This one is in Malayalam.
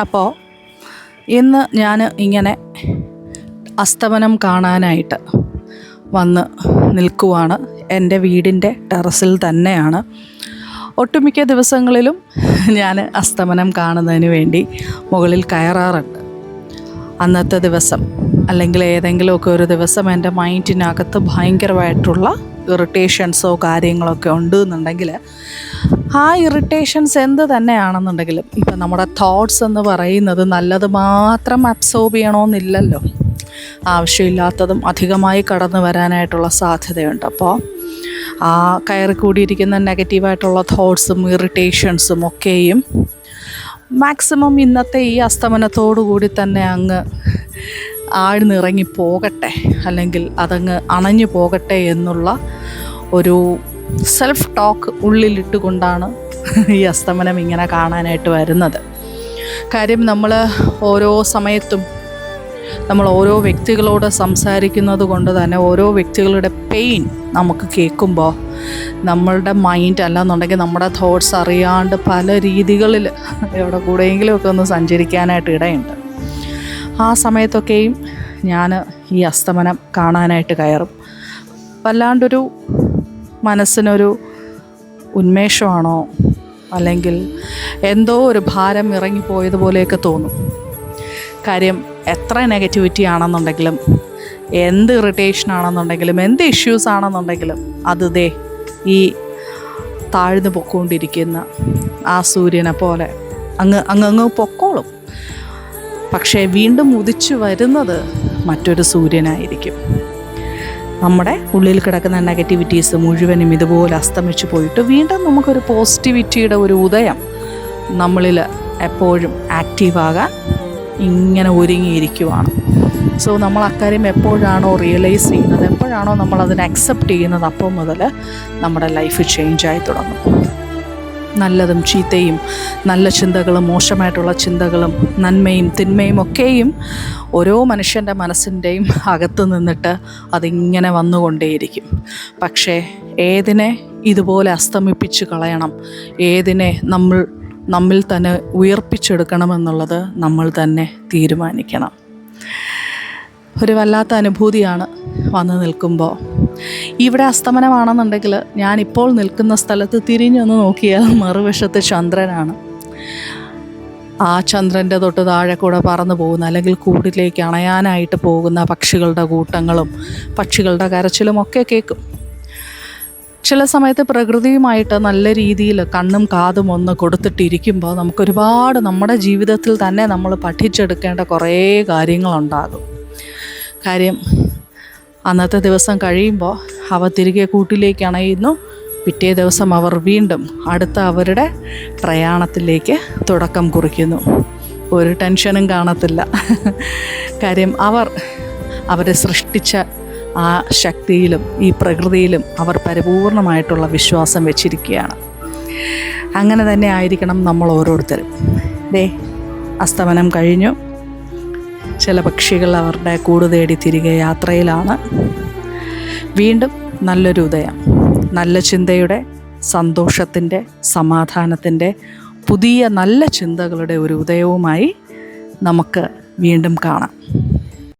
അപ്പോൾ ഇന്ന് ഞാൻ ഇങ്ങനെ അസ്തമനം കാണാനായിട്ട് വന്ന് നിൽക്കുവാണ്. എന്റെ വീടിന്റെ ടെറസിൽ തന്നെയാണ്. ഒട്ടുമിക്ക ദിവസങ്ങളിലും ഞാൻ അസ്തമനം കാണുന്നതിന് വേണ്ടി മുകളിൽ കയറാറുണ്ട്. അന്നത്തെ ദിവസം അല്ലെങ്കിൽ ഏതെങ്കിലുമൊക്കെ ഒരു ദിവസം എന്റെ മൈൻഡിനകത്ത് ഭയങ്കരമായിട്ടുള്ള ഇറിറ്റേഷൻസോ കാര്യങ്ങളൊക്കെ ഉണ്ട് എന്നുണ്ടെങ്കിൽ ആ ഇറിറ്റേഷൻസ് എന്ത് തന്നെയാണെന്നുണ്ടെങ്കിലും ഇപ്പം നമ്മുടെ തോട്ട്സ് എന്ന് പറയുന്നത് നല്ലത് മാത്രം അബ്സോർബ് ചെയ്യണമെന്നില്ലല്ലോ. ആവശ്യമില്ലാത്തതും അധികമായി കടന്നു വരാനായിട്ടുള്ള സാധ്യതയുണ്ട്. അപ്പോൾ ആ കയറി കൂടിയിരിക്കുന്ന നെഗറ്റീവായിട്ടുള്ള തോട്ട്സും ഇറിറ്റേഷൻസും ഒക്കെയും മാക്സിമം ഇന്നത്തെ ഈ അസ്തമനത്തോടു കൂടി തന്നെ അങ്ങ് ആഴ്ന്നിറങ്ങി പോകട്ടെ അല്ലെങ്കിൽ അതങ്ങ് അണഞ്ഞു പോകട്ടെ എന്നുള്ള ഒരു സെൽഫ് ടോക്ക് ഉള്ളിലിട്ടുകൊണ്ടാണ് ഈ അസ്തമനം ഇങ്ങനെ കാണാനായിട്ട് വരുന്നത്. കാര്യം നമ്മൾ ഓരോ സമയത്തും നമ്മൾ ഓരോ വ്യക്തികളോട് സംസാരിക്കുന്നത് കൊണ്ട് തന്നെ ഓരോ വ്യക്തികളുടെ പെയിൻ നമുക്ക് കേൾക്കുമ്പോൾ നമ്മളുടെ മൈൻഡ് അല്ലെന്നുണ്ടെങ്കിൽ നമ്മുടെ തോട്ട്സ് അറിയാണ്ട് പല രീതികളിൽ എവിടെ കൂടെയെങ്കിലുമൊക്കെ ഒന്ന് സഞ്ചരിക്കാനായിട്ട് ഇടയുണ്ട്. ആ സമയത്തൊക്കെയും ഞാൻ ഈ അസ്തമനം കാണാനായിട്ട് കയറും. വല്ലാണ്ടൊരു മനസ്സിനൊരു ഉന്മേഷമാണോ? അല്ലെങ്കിൽ എന്തോ ഒരു ഭാരം ഇറങ്ങിപ്പോയതുപോലെയൊക്കെ തോന്നും. കാര്യം എത്ര നെഗറ്റിവിറ്റി ആണെന്നുണ്ടെങ്കിലും എന്ത് ഇറിറ്റേഷൻ ആണെന്നുണ്ടെങ്കിലും എന്ത് ഇഷ്യൂസ് ആണെന്നുണ്ടെങ്കിലും അത് ദേ ഈ താഴ്ന്നു പൊക്കോണ്ടിരിക്കുന്ന ആ സൂര്യനെ പോലെ അങ്ങ് അങ്ങ് അങ്ങ് പൊക്കോളും. പക്ഷേ വീണ്ടും ഉദിച്ചു വരുന്നത് മറ്റൊരു സൂര്യനായിരിക്കും. നമ്മുടെ ഉള്ളിൽ കിടക്കുന്ന നെഗറ്റിവിറ്റീസ് മുഴുവനും ഇതുപോലെ അസ്തമിച്ചു പോയിട്ട് വീണ്ടും നമുക്കൊരു പോസിറ്റിവിറ്റിയുടെ ഒരു ഉദയം നമ്മളിൽ എപ്പോഴും ആക്റ്റീവാകാൻ ഇങ്ങനെ ഒരുങ്ങിയിരിക്കുവാണ്. സോ നമ്മൾ അക്കാര്യം എപ്പോഴാണോ റിയലൈസ് ചെയ്യുന്നത് എപ്പോഴാണോ നമ്മൾ അതിനെ അക്സെപ്റ്റ് ചെയ്യുന്നത് അപ്പോൾ മുതൽ നമ്മുടെ ലൈഫ് ചേഞ്ച് ആയി തുടങ്ങും. നല്ലതും ചീത്തയും നല്ല ചിന്തകളും മോശമായിട്ടുള്ള ചിന്തകളും നന്മയും തിന്മയും ഒക്കെയും ഓരോ മനുഷ്യന്റെ മനസ്സിന്റെയും അകത്ത് നിന്നിട്ട് അതിങ്ങനെ വന്നുകൊണ്ടേയിരിക്കും. പക്ഷേ ഏതിനെ ഇതുപോലെ അസ്തമിപ്പിച്ച് കളയണം? ഏതിനെ നമ്മൾ നമ്മിൽ തന്നെ ഉയർപ്പിച്ചെടുക്കണമെന്നുള്ളത് നമ്മൾ തന്നെ തീരുമാനിക്കണം. ഒരു വല്ലാത്ത അനുഭൂതിയാണ് വന്ന് നിൽക്കുമ്പോൾ ഇവിടെ അസ്തമനമാണെന്നുണ്ടെങ്കിൽ ഞാനിപ്പോൾ നിൽക്കുന്ന സ്ഥലത്ത് തിരിഞ്ഞൊന്ന് നോക്കിയാൽ മറുവശത്ത് ചന്ദ്രനാണ്. ആ ചന്ദ്രന്റെ തൊട്ട് താഴെ കൂടെ പറന്നു പോകുന്ന അല്ലെങ്കിൽ കൂടിലേക്ക് അണയാനായിട്ട് പോകുന്ന പക്ഷികളുടെ കൂട്ടങ്ങളും പക്ഷികളുടെ കരച്ചിലും ഒക്കെ കേൾക്കും. ചില സമയത്ത് പ്രകൃതിയുമായിട്ട് നല്ല രീതിയിൽ കണ്ണും കാതും ഒന്ന് കൊടുത്തിട്ടിരിക്കുമ്പോൾ നമുക്കൊരുപാട് നമ്മുടെ ജീവിതത്തിൽ തന്നെ നമ്മൾ പഠിച്ചെടുക്കേണ്ട കുറേ കാര്യങ്ങളുണ്ടാകും. കാര്യം അന്നത്തെ ദിവസം കഴിയുമ്പോൾ അവ തിരികെ കൂട്ടിലേക്ക് അണയുന്നു പിറ്റേ ദിവസം അവർ വീണ്ടും അടുത്ത അവരുടെ പ്രയാണത്തിലേക്ക് തുടക്കം കുറിക്കുന്നു. ഒരു ടെൻഷനും കാണത്തില്ല. കാര്യം അവർ അവരെ സൃഷ്ടിച്ച ആ ശക്തിയിലും ഈ പ്രകൃതിയിലും അവർ പരിപൂർണമായിട്ടുള്ള വിശ്വാസം വെച്ചിരിക്കുകയാണ്. അങ്ങനെ തന്നെ ആയിരിക്കണം നമ്മൾ ഓരോരുത്തരും. ദേ അസ്തമനം കഴിഞ്ഞു. ചില പക്ഷികൾ അവരുടെ കൂട് തേടി തിരികെ യാത്രയിലാണ്. വീണ്ടും നല്ലൊരു ഉദയം. നല്ല ചിന്തയുടെ സന്തോഷത്തിന്റെ സമാധാനത്തിന്റെ പുതിയ നല്ല ചിന്തകളുടെ ഒരു ഉദയവുമായി നമുക്ക് വീണ്ടും കാണാം.